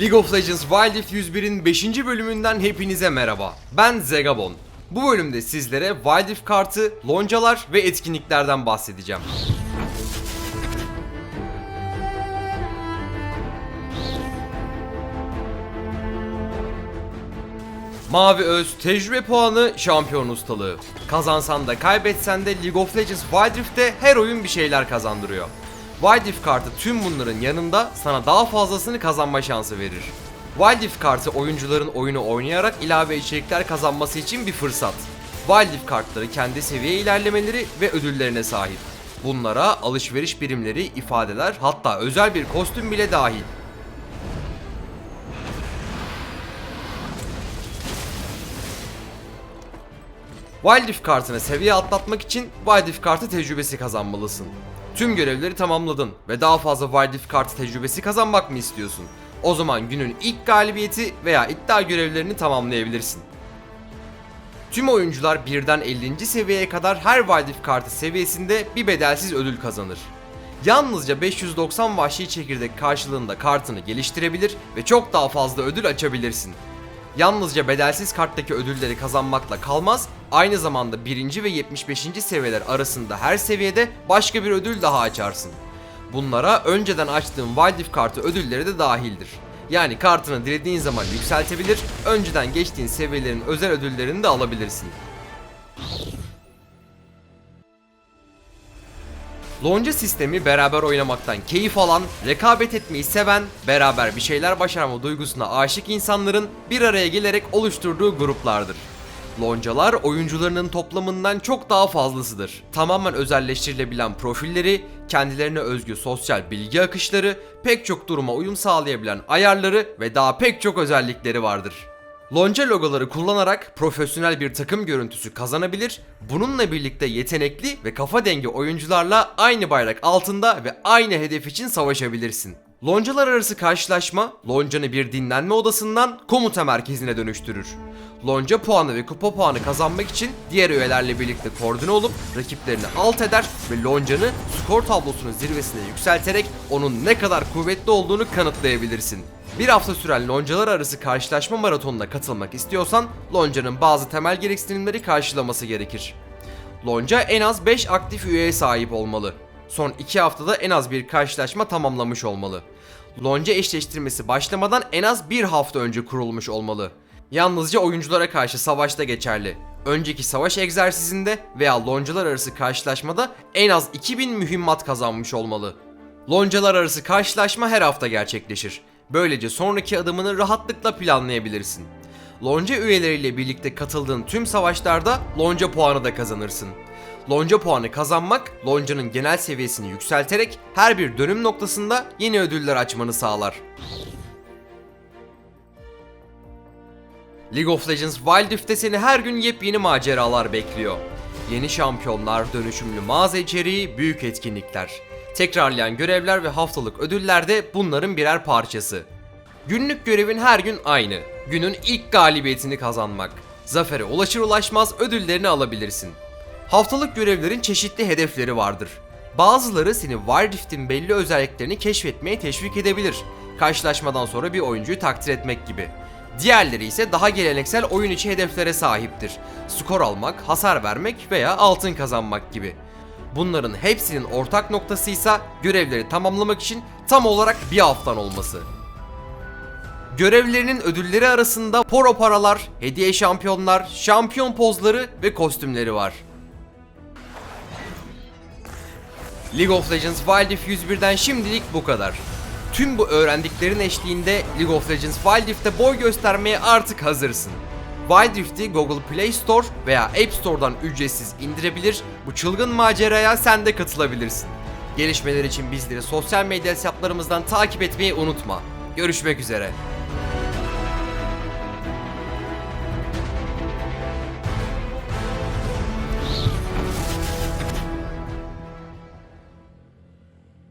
League of Legends Wild Rift 101'in 5. bölümünden hepinize merhaba. Ben Zegabon. Bu bölümde sizlere Wild Rift kartı, loncalar ve etkinliklerden bahsedeceğim. Mavi Öz, tecrübe puanı, şampiyon ustalığı. Kazansan da kaybetsen de League of Legends Wild Rift'te her oyun bir şeyler kazandırıyor. Wild Rift kartı tüm bunların yanında sana daha fazlasını kazanma şansı verir. Wild Rift kartı oyuncuların oyunu oynayarak ilave içerikler kazanması için bir fırsat. Wild Rift kartları kendi seviye ilerlemeleri ve ödüllerine sahip. Bunlara alışveriş birimleri, ifadeler hatta özel bir kostüm bile dahil. Wild Rift kartını seviye atlatmak için Wild Rift kartı tecrübesi kazanmalısın. Tüm görevleri tamamladın ve daha fazla Wild Rift kartı tecrübesi kazanmak mı istiyorsun? O zaman günün ilk galibiyeti veya iddia görevlerini tamamlayabilirsin. Tüm oyuncular birden 50. seviyeye kadar her Wild Rift kartı seviyesinde bir bedelsiz ödül kazanır. Yalnızca 590 vahşi çekirdek karşılığında kartını geliştirebilir ve çok daha fazla ödül açabilirsin. Yalnızca bedelsiz karttaki ödülleri kazanmakla kalmaz, aynı zamanda 1. ve 75. seviyeler arasında her seviyede başka bir ödül daha açarsın. Bunlara önceden açtığın Wild Rift kartı ödülleri de dahildir. Yani kartını dilediğin zaman yükseltebilir, önceden geçtiğin seviyelerin özel ödüllerini de alabilirsin. Lonca sistemi beraber oynamaktan keyif alan, rekabet etmeyi seven, beraber bir şeyler başarma duygusuna aşık insanların bir araya gelerek oluşturduğu gruplardır. Loncalar oyuncularının toplamından çok daha fazlasıdır. Tamamen özelleştirilebilen profilleri, kendilerine özgü sosyal bilgi akışları, pek çok duruma uyum sağlayabilen ayarları ve daha pek çok özellikleri vardır. Lonca logoları kullanarak profesyonel bir takım görüntüsü kazanabilir, bununla birlikte yetenekli ve kafa dengi oyuncularla aynı bayrak altında ve aynı hedef için savaşabilirsin. Loncalar arası karşılaşma, Lonca'nı bir dinlenme odasından komuta merkezine dönüştürür. Lonca puanı ve kupa puanı kazanmak için diğer üyelerle birlikte koordine olup rakiplerini alt eder ve Lonca'nı skor tablosunun zirvesine yükselterek onun ne kadar kuvvetli olduğunu kanıtlayabilirsin. Bir hafta süren loncalar arası karşılaşma maratonuna katılmak istiyorsan Lonca'nın bazı temel gereksinimleri karşılaması gerekir. Lonca en az 5 aktif üyeye sahip olmalı. Son 2 haftada en az bir karşılaşma tamamlamış olmalı. Lonca eşleştirmesi başlamadan en az 1 hafta önce kurulmuş olmalı. Yalnızca oyunculara karşı savaşta geçerli. Önceki savaş egzersizinde veya loncalar arası karşılaşmada en az 2000 mühimmat kazanmış olmalı. Loncalar arası karşılaşma her hafta gerçekleşir. Böylece sonraki adımını rahatlıkla planlayabilirsin. Lonca üyeleriyle birlikte katıldığın tüm savaşlarda lonca puanı da kazanırsın. Lonca puanı kazanmak, loncanın genel seviyesini yükselterek her bir dönüm noktasında yeni ödüller açmanı sağlar. League of Legends Wild Rift'te seni her gün yepyeni maceralar bekliyor. Yeni şampiyonlar, dönüşümlü mağaza içeriği, büyük etkinlikler. Tekrarlayan görevler ve haftalık ödüller de bunların birer parçası. Günlük görevin her gün aynı. Günün ilk galibiyetini kazanmak. Zafere ulaşır ulaşmaz ödüllerini alabilirsin. Haftalık görevlerin çeşitli hedefleri vardır. Bazıları seni Wild belli özelliklerini keşfetmeye teşvik edebilir. Karşılaşmadan sonra bir oyuncuyu takdir etmek gibi. Diğerleri ise daha geleneksel oyun içi hedeflere sahiptir. Skor almak, hasar vermek veya altın kazanmak gibi. Bunların hepsinin ortak noktası ise görevleri tamamlamak için tam olarak bir haftan olması. Görevlerinin ödülleri arasında poro paralar, hediye şampiyonlar, şampiyon pozları ve kostümleri var. League of Legends Wild Rift 101'den şimdilik bu kadar. Tüm bu öğrendiklerin eşliğinde League of Legends Wild Rift'te boy göstermeye artık hazırsın. Wild Rift'i Google Play Store veya App Store'dan ücretsiz indirebilir, bu çılgın maceraya sen de katılabilirsin. Gelişmeler için bizleri sosyal medya hesaplarımızdan takip etmeyi unutma. Görüşmek üzere.